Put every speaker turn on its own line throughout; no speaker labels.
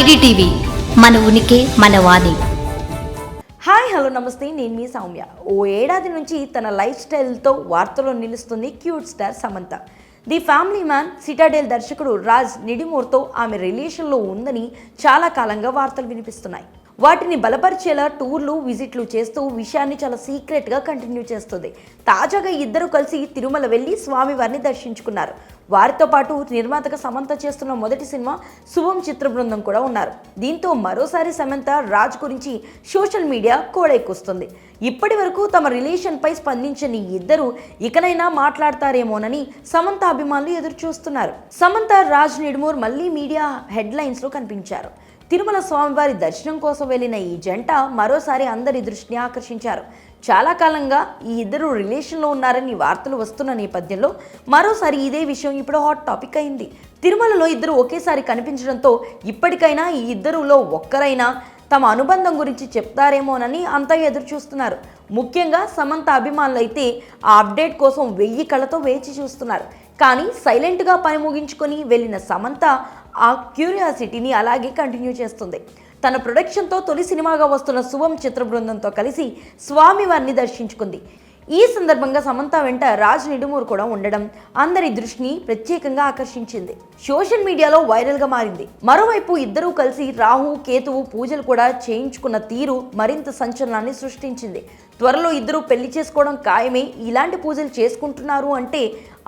IDTV మన ఉనికి మన వాణి.
హాయ్ హలో నమస్తే. నేను మీ సౌమ్య. ఓ ఏడాది నుంచి తన లైఫ్ స్టైల్తో వార్తల్లో నిలుస్తుంది cute star Samantha. The Family Man Citadel దర్శకుడు రాజ్ నిడిమోర్తో ఆమె రిలేషన్లో ఉందని చాలా కాలంగా వార్తలు వినిపిస్తున్నాయి. వాటిని బలపరిచేలా టూర్లు విజిట్లు చేస్తూ విషయాన్ని చాలా సీక్రెట్గా కంటిన్యూ చేస్తుంది. తాజాగా ఇద్దరు కలిసి తిరుమల వెళ్ళి స్వామివారిని దర్శించుకున్నారు. వారితో పాటు నిర్మాతగా సమంత చేస్తున్న మొదటి సినిమా శుభం చిత్ర బృందం కూడా ఉన్నారు. దీంతో మరోసారి సమంత రాజ్ గురించి సోషల్ మీడియా కోడెక్కుస్తుంది. ఇప్పటి వరకు తమ రిలేషన్పై స్పందించని ఇద్దరు ఇకనైనా మాట్లాడతారేమోనని సమంత అభిమానులు ఎదురు చూస్తున్నారు సమంత రాజ్ నిడుమూర్ మళ్ళీ మీడియా హెడ్లైన్స్లో కనిపించారు. తిరుమల స్వామివారి దర్శనం కోసం వెళ్ళిన ఈ జంట మరోసారి అందరి దృష్టిని ఆకర్షించారు. చాలా కాలంగా ఈ ఇద్దరు రిలేషన్లో ఉన్నారని వార్తలు వస్తున్న నేపథ్యంలో మరోసారి ఇదే విషయం ఇప్పుడు హాట్ టాపిక్ అయింది. తిరుమలలో ఇద్దరు ఒకేసారి కనిపించడంతో ఇప్పటికైనా ఈ ఇద్దరులో ఒక్కరైనా తమ అనుబంధం గురించి చెప్తారేమోనని అంతా ఎదురు చూస్తున్నారు. ముఖ్యంగా సమంత అభిమానులు అయితే ఆ అప్డేట్ కోసం వెయ్యి కళ్ళతో వేచి చూస్తున్నారు. కానీ సైలెంట్గా పని ముగించుకొని వెళ్ళిన సమంత ఆ క్యూరియాసిటీని అలాగే కంటిన్యూ చేస్తుంది. తన ప్రొడక్షన్తో తొలి సినిమాగా వస్తున్న శుభం చిత్ర బృందంతో కలిసి స్వామివారిని దర్శించుకుంది. ఈ సందర్భంగా సమంత వెంట రాజ్ నిడుమూరు కూడా ఉండడం అందరి దృష్టిని ప్రత్యేకంగా ఆకర్షించింది. సోషల్ మీడియాలో వైరల్గా మారింది. మరోవైపు ఇద్దరూ కలిసి రాహు కేతువు పూజలు కూడా చేయించుకున్న తీరు మరింత సంచలనాన్ని సృష్టించింది. త్వరలో ఇద్దరూ పెళ్ళి చేసుకోవడం ఖాయమే. ఇలాంటి పూజలు చేసుకుంటున్నారు అంటే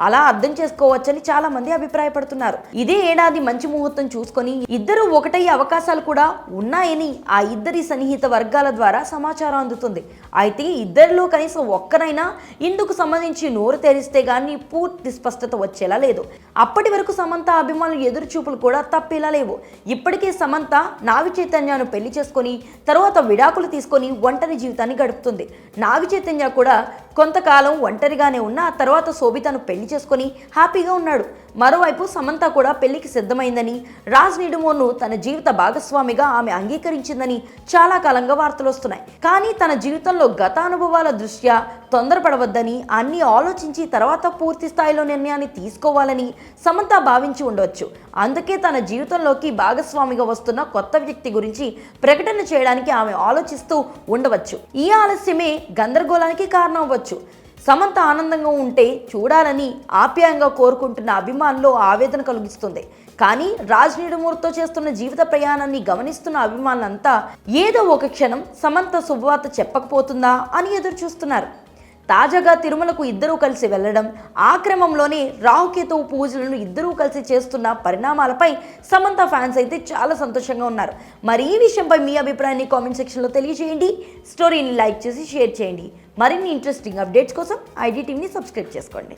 అలా అర్థం చేసుకోవచ్చని చాలా మంది అభిప్రాయపడుతున్నారు. ఇదే ఏడాది మంచి ముహూర్తం చూసుకొని ఇద్దరు ఒకటయ్యే అవకాశాలు కూడా ఉన్నాయని ఆ ఇద్దరి సన్నిహిత వర్గాల ద్వారా సమాచారం అందుతుంది. అయితే ఇద్దరిలో కనీసం ఒక్కరైనా ఇందుకు సంబంధించి నోరు తెరిస్తే గానీ పూర్తి స్పష్టత వచ్చేలా లేదు. అప్పటి వరకు సమంత అభిమానులు ఎదురు చూపులు కూడా తప్పేలా లేవు. ఇప్పటికే సమంత నాగ చైతన్యను పెళ్ళి చేసుకొని తర్వాత విడాకులు తీసుకొని ఒంటరి జీవితాన్ని గడుపుతుంది. నాగ చైతన్య కూడా కొంతకాలం ఒంటరిగానే ఉన్న ఆ తర్వాత శోభితను పెళ్ళి చేసుకొని హ్యాపీగా ఉన్నాడు. మరోవైపు సమంత కూడా పెళ్ళికి సిద్ధమైందని రాజ్ నిడుమోను తన జీవిత భాగస్వామిగా ఆమె అంగీకరించిందని చాలా కాలంగా వార్తలు వస్తున్నాయి. కానీ తన జీవితంలో గతానుభవాల దృష్ట్యా తొందరపడవద్దని అన్ని ఆలోచించి తర్వాత పూర్తి స్థాయిలో నిర్ణయాన్ని తీసుకోవాలని సమంత భావించి ఉండవచ్చు అందుకే తన జీవితంలోకి భాగస్వామిగా వస్తున్న కొత్త వ్యక్తి గురించి ప్రకటన చేయడానికి ఆమె ఆలోచిస్తూ ఉండవచ్చు. ఈ ఆలస్యమే గందరగోళానికి కారణం అవ్వచ్చు సమంత ఆనందంగా ఉంటే చూడాలని ఆప్యాయంగా కోరుకుంటున్న అభిమానులు ఆవేదన కలిగిస్తుంది. కానీ రాజ్ నిడుమూర్తో చేస్తున్న జీవిత ప్రయాణాన్ని గమనిస్తున్న అభిమానులంతా ఏదో ఒక క్షణం సమంత శుభవార్త చెప్పకపోతుందా అని ఎదురు చూస్తున్నారు తాజాగా తిరుమలకు ఇద్దరూ కలిసి వెళ్ళడం ఆ క్రమంలోనే రాహుకేతు పూజలను ఇద్దరూ కలిసి చేస్తున్న పరిణామాలపై సమంత ఫ్యాన్స్ అయితే చాలా సంతోషంగా ఉన్నారు. మరి ఈ విషయంపై మీ అభిప్రాయాన్ని కామెంట్ సెక్షన్లో తెలియజేయండి. స్టోరీని లైక్ చేసి షేర్ చేయండి. మరిన్ని ఇంట్రెస్టింగ్ అప్డేట్స్ కోసం ఐడి టీవీని సబ్స్క్రైబ్ చేసుకోండి.